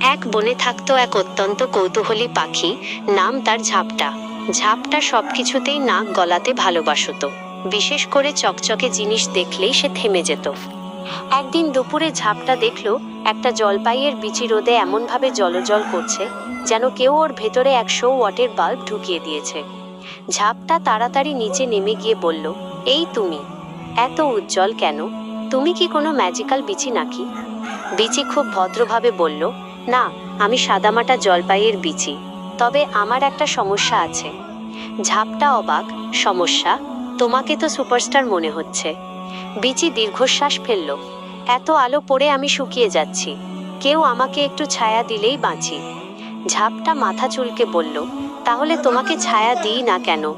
এক বনে থাকতো এক অত্যন্ত কৌতূহলী পাখি, নাম তার ঝাপটা। ঝাপটা সবকিছুতেই নাক গলাতে ভালোবাসত। বিশেষ করে চকচকে জিনিস দেখলেই সে থেমে যেত। একদিন দুপুরে ঝাপটা দেখল, একটা জলপাইয়ের বিচি রোদে এমনভাবে জলজল করছে যেন কেউ ওর ভেতরে একশো ওয়াটের বাল্ব ঢুকিয়ে দিয়েছে। ঝাপটা তাড়াতাড়ি নিচে নেমে গিয়ে বলল, এই তুমি, এত উজ্জ্বল কেন? তুমি কি কোনো ম্যাজিক্যাল বিচি নাকি? বিচি খুব ভদ্রভাবে বলল না, আমি সাদামাটা জলপাইয়ের বিচি। তবে আমার একটা সমস্যা আছে। ঝাপটা অবাক, সমস্যা? তোমাকে তো সুপারস্টার মনে হচ্ছে। বিচি দীর্ঘশ্বাস ফেলল। এত আলো পড়ে আমি শুকিয়ে যাচ্ছি। কেউ আমাকে একটু ছায়া দিলেই বাঁচি। ঝাপটা মাথা চুলকে বলল, তাহলে তোমাকে ছায়া দিই না কেন?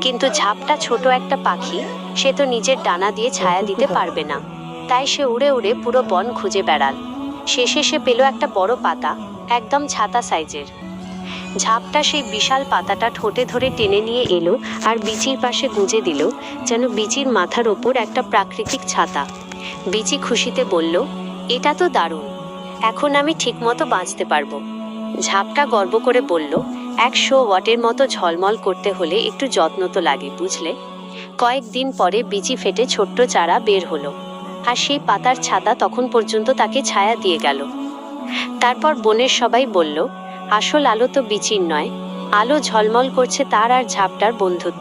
কিন্তু ঝাপটা ছোট একটা পাখি, সে তো নিজের ডানা দিয়ে ছায়া দিতে পারবে না। তাই সে উড়ে উড়ে পুরো বন খুঁজে বেড়াল। শেষে সে পেল একটা বড় পাতা, একদম ছাতা সাইজের। ঝাপটা সেই বিশাল পাতাটা ঠোঁটে ধরে টেনে নিয়ে এলো আর বিচির পাশে গুঁজে দিল, যেন বিচির মাথার ওপর একটা প্রাকৃতিক ছাতা। বিচি খুশিতে বলল, এটা তো দারুণ, এখন আমি ঠিকমতো বাঁচতে পারব। ঝাপটা গর্ব করে বলল একশো ওয়াটের মতো ঝলমল করতে হলে একটু যত্ন তো লাগে, বুঝলে? কয়েকদিন পরে বিচি ফেটে ছোট্ট চারা বের হলো। আর সেই পাতার ছাতা তখন পর্যন্ত তাকে ছায়া দিয়ে গেল। তারপর বনের সবাই বলল, আসল আলো তো বিচির নয়, আলো ঝলমল করছে তার আর ঝাপটার বন্ধুত্ব।